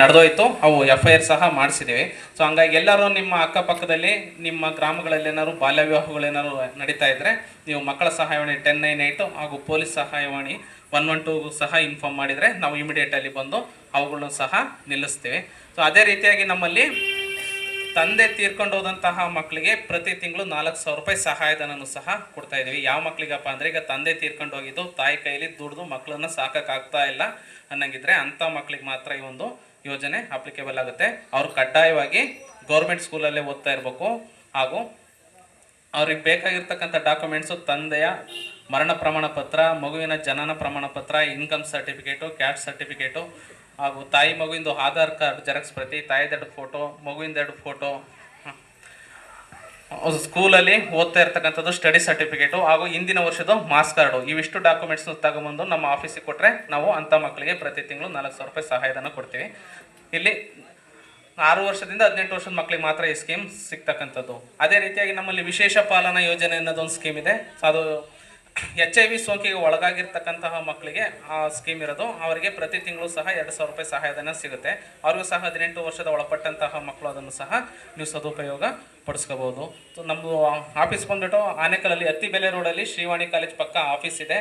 ನಡೆದೋಯ್ತು. ಅವು F I R ಸಹ ಮಾಡಿಸಿದ್ದೀವಿ so ಹಂಗಾಗಿ ಎಲ್ಲರೂ ನಿಮ್ಮ ಅಕ್ಕಪಕ್ಕದಲ್ಲಿ, ನಿಮ್ಮ ಗ್ರಾಮಗಳಲ್ಲಿ ಏನಾದ್ರು ಬಾಲ್ಯ ವಿವಾಹಗಳೇನಾದ್ರು ನಡೀತಾ ಇದ್ರೆ, ನೀವು ಮಕ್ಕಳ ಸಹಾಯವಾಣಿ ಟೆನ್ ನೈನ್ ಏಯ್ಟು ಹಾಗೂ ಪೊಲೀಸ್ ಸಹಾಯವಾಣಿ ಒನ್ ಒನ್ ಟೂ ಸಹ ಇನ್ಫಾರ್ಮ್ ಮಾಡಿದರೆ ನಾವು ಇಮಿಡಿಯೇಟಲ್ಲಿ ಬಂದು ಅವುಗಳನ್ನು ಸಹ ನಿಲ್ಲಿಸ್ತೀವಿ. ಸೊ ಅದೇ ರೀತಿಯಾಗಿ ನಮ್ಮಲ್ಲಿ ತಂದೆ ತೀರ್ಕೊಂಡು ಹೋದಂತಹ ಮಕ್ಕಳಿಗೆ ಪ್ರತಿ ತಿಂಗಳು ನಾಲ್ಕು ಸಾವಿರ ರೂಪಾಯಿ ಸಹಾಯಧನನು ಸಹ ಕೊಡ್ತಾ ಇದ್ದೀವಿ. ಯಾವ ಮಕ್ಕಳಿಗಪ್ಪ ಅಂದ್ರೆ, ಈಗ ತಂದೆ ತೀರ್ಕೊಂಡು ಹೋಗಿದ್ದು ತಾಯಿ ಕೈಯಲ್ಲಿ ದುಡ್ದು ಮಕ್ಕಳನ್ನ ಸಾಕಾಗ್ತಾ ಇಲ್ಲ ಅನ್ನಂಗಿದ್ರೆ ಅಂಥ ಮಕ್ಕಳಿಗೆ ಮಾತ್ರ ಈ ಒಂದು ಯೋಜನೆ ಅಪ್ಲಿಕೇಬಲ್ ಆಗುತ್ತೆ. ಅವರು ಕಡ್ಡಾಯವಾಗಿ ಗೌರ್ಮೆಂಟ್ ಸ್ಕೂಲಲ್ಲೇ ಓದ್ತಾ ಇರಬೇಕು. ಹಾಗೂ ಅವ್ರಿಗೆ ಬೇಕಾಗಿರ್ತಕ್ಕಂಥ ಡಾಕ್ಯುಮೆಂಟ್ಸು ತಂದೆಯ ಮರಣ ಪ್ರಮಾಣ ಪತ್ರ, ಮಗುವಿನ ಜನನ ಪ್ರಮಾಣ ಪತ್ರ ಇನ್ಕಮ್ ಸರ್ಟಿಫಿಕೇಟು ಕ್ಯಾಸ್ಟ್ ಸರ್ಟಿಫಿಕೇಟು ಹಾಗೂ ತಾಯಿ ಮಗುವಿಂದು ಆಧಾರ್ ಕಾರ್ಡ್ ಜೆರಾಕ್ಸ್ ಪ್ರತಿ ತಾಯಿದೆರಡು ಫೋಟೋ ಮಗುವಿಂದೆರಡು ಫೋಟೋ ಸ್ಕೂಲಲ್ಲಿ ಓದ್ತಾ ಇರ್ತಕ್ಕಂಥದ್ದು ಸ್ಟಡಿ ಸರ್ಟಿಫಿಕೇಟು ಹಾಗೂ ಹಿಂದಿನ ವರ್ಷದ ಮಾಸ್ ಕಾರ್ಡು. ಇವಿಷ್ಟು ಡಾಕ್ಯುಮೆಂಟ್ಸ್ನ ತಗೊಂಬಂದು ನಮ್ಮ ಆಫೀಸಿಗೆ ಕೊಟ್ಟರೆ ನಾವು ಅಂಥ ಮಕ್ಕಳಿಗೆ ಪ್ರತಿ ತಿಂಗಳು ನಾಲ್ಕು ಸಾವಿರ ರೂಪಾಯಿ ಸಹಾಯಧನ ಕೊಡ್ತೀವಿ. ಇಲ್ಲಿ ಆರು ವರ್ಷದಿಂದ ಹದಿನೆಂಟು ವರ್ಷದ ಮಕ್ಕಳಿಗೆ ಮಾತ್ರ ಈ ಸ್ಕೀಮ್ ಸಿಗ್ತಕ್ಕಂಥದ್ದು. ಅದೇ ರೀತಿಯಾಗಿ ನಮ್ಮಲ್ಲಿ ವಿಶೇಷ ಪಾಲನಾ ಯೋಜನೆ ಅನ್ನೋದೊಂದು ಸ್ಕೀಮ್ ಇದೆ. ಅದು ಎಚ್ ಐ ವಿ ಸೋಂಕಿಗೆ ಒಳಗಾಗಿರ್ತಕ್ಕಂತಹ ಮಕ್ಕಳಿಗೆ ಆ ಸ್ಕೀಮ್ ಇರೋದು. ಅವರಿಗೆ ಪ್ರತಿ ತಿಂಗಳು ಸಹ ಎರಡು ಸಾವಿರ ರೂಪಾಯಿ ಸಹಾಯಧನ ಸಿಗುತ್ತೆ. ಅವ್ರಿಗೂ ಸಹ ಹದಿನೆಂಟು ವರ್ಷದ ಒಳಪಟ್ಟಂತಹ ಮಕ್ಕಳು ಅದನ್ನು ಸಹ ನೀವು ಸದುಪಯೋಗ ಪಡಿಸ್ಕೋಬೋದು. ನಮ್ಮದು ಆಫೀಸ್ ಬಂದ್ಬಿಟ್ಟು ಆನೇಕಲಲ್ಲಿ ಅತ್ತಿಬೆಲೆ ರೋಡಲ್ಲಿ ಶ್ರೀವಾಣಿ ಕಾಲೇಜ್ ಪಕ್ಕ ಆಫೀಸ್ ಇದೆ.